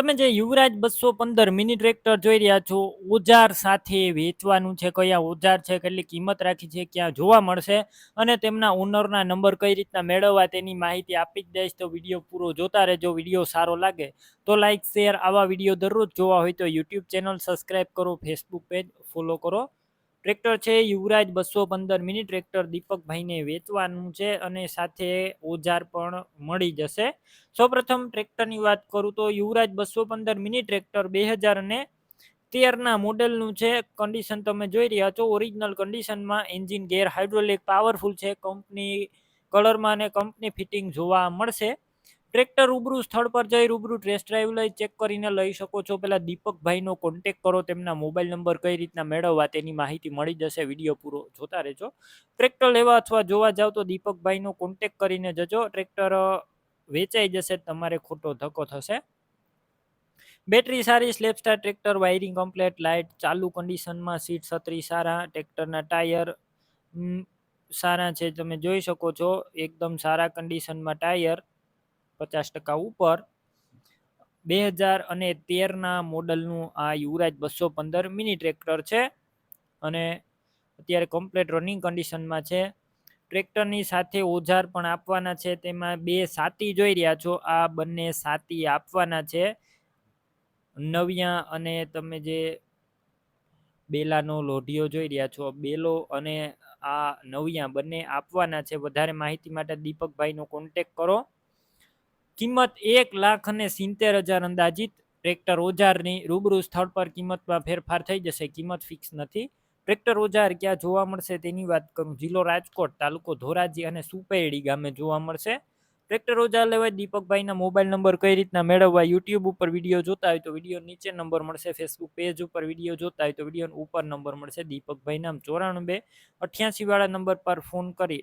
તમે જે યુવરાજ બસો પંદર મિની ટ્રેક્ટર જોઈ રહ્યા છો, ઓજાર સાથે વેચવાનું છે, કયા ઓજાર છે, કેટલી કિંમત રાખી છે, ક્યાં જોવા મળશે અને તેમના ઓનરના નંબર કઈ રીતના મેળવવા તેની માહિતી આપી જ દઈશ. તો વીડિયો પૂરો જોતા રહેજો વીડિયો સારો લાગે તો લાઇક શેર આવા વીડિયો દરરોજ જોવા હોય તો યુટ્યુબ ચેનલ સબસ્ક્રાઈબ કરો ફેસબુક પેજ ફોલો કરો. ટ્રેક્ટર છે, યુવરાજ બસો પંદર મિની ટ્રેક્ટર દીપકભાઈને વેચવાનું છે અને સાથે ઓજાર પણ મળી જશે. સૌપ્રથમ ટ્રેક્ટરની વાત કરું તો યુવરાજ બસો પંદર મિની ટ્રેક્ટર બે હજાર અને તેરના મોડેલનું છે. કન્ડિશન તમે જોઈ રહ્યા છો ઓરિજિનલ કન્ડિશનમાં એન્જિન ગેર હાઇડ્રોલિક પાવરફુલ છે. કંપની કલરમાં અને કંપની ફિટિંગ જોવા મળશે. ટ્રેક્ટર રૂબરૂ સ્થળ પર જઈ રૂબરૂ ટેસ્ટ ડ્રાઈવ લઈ ચેક કરીને લઈ શકો છો. પહેલાં દીપકભાઈનો કોન્ટેક કરો, તેમના મોબાઈલ નંબર કઈ રીતના મેળવવા તેની માહિતી મળી જશે. વીડિયો પૂરો જોતા રહેજો. ટ્રેક્ટર લેવા અથવા જોવા જાવ તો દીપકભાઈનો કોન્ટેક કરીને જજો. ટ્રેક્ટર વેચાઈ જશે, તમારે ખોટો ધક્કો થશે. બેટરી સારી સ્લેપસ્ટાર ટ્રેક્ટર વાયરિંગ કમ્પ્લેટ લાઇટ ચાલુ કન્ડિશનમાં સીટ છત્રી સારા, ટ્રેક્ટરના ટાયર સારા છે. તમે જોઈ શકો છો, એકદમ સારા કન્ડિશનમાં ટાયર. પચાસ ટકા ઉપર બે હજાર અને તેરના મોડલનું આ યુવરાજ બસો પંદર મિની ટ્રેક્ટર છે અને અત્યારે કમ્પ્લેટ રનિંગ કન્ડિશનમાં છે. ટ્રેક્ટરની સાથે ઓજાર પણ આપવાના છે. તેમાં બે સાતી જોઈ રહ્યા છો. આ બંને સાતી આપવાના છે. નવિયા અને તમે જે બેલાનો લોઢિયો જોઈ રહ્યા છો, બેલો અને આ નવિયા બંને આપવાના છે. વધારે માહિતી માટે દીપકભાઈનો કોન્ટેક કરો. કિંમત એક લાખ અને સિત્તેર હજાર અંદાજિત. ટ્રેક્ટર ઓજારની રૂબરૂ સ્થળ પર કિંમતમાં ફેરફાર થઈ જશે. કિંમત ફિક્સ નથી. ટ્રેક્ટર ઓજાર ક્યાં જોવા મળશે તેની વાત કરું. જિલ્લો રાજકોટ, તાલુકો ધોરાજી અને સુપેડી ગામે જોવા મળશે. ટ્રેક્ટર ઓજાર લેવાય દીપકભાઈના મોબાઈલ નંબર કઈ રીતના મેળવવા યુટ્યુબ ઉપર વીડિયો જોતા હોય તો વીડિયો નીચે નંબર મળશે. ફેસબુક પેજ ઉપર વીડિયો જોતા હોય તો વીડિયો ઉપર નંબર મળશે દીપકભાઈ નામ ચોરાણું બે નંબર પર ફોન કરી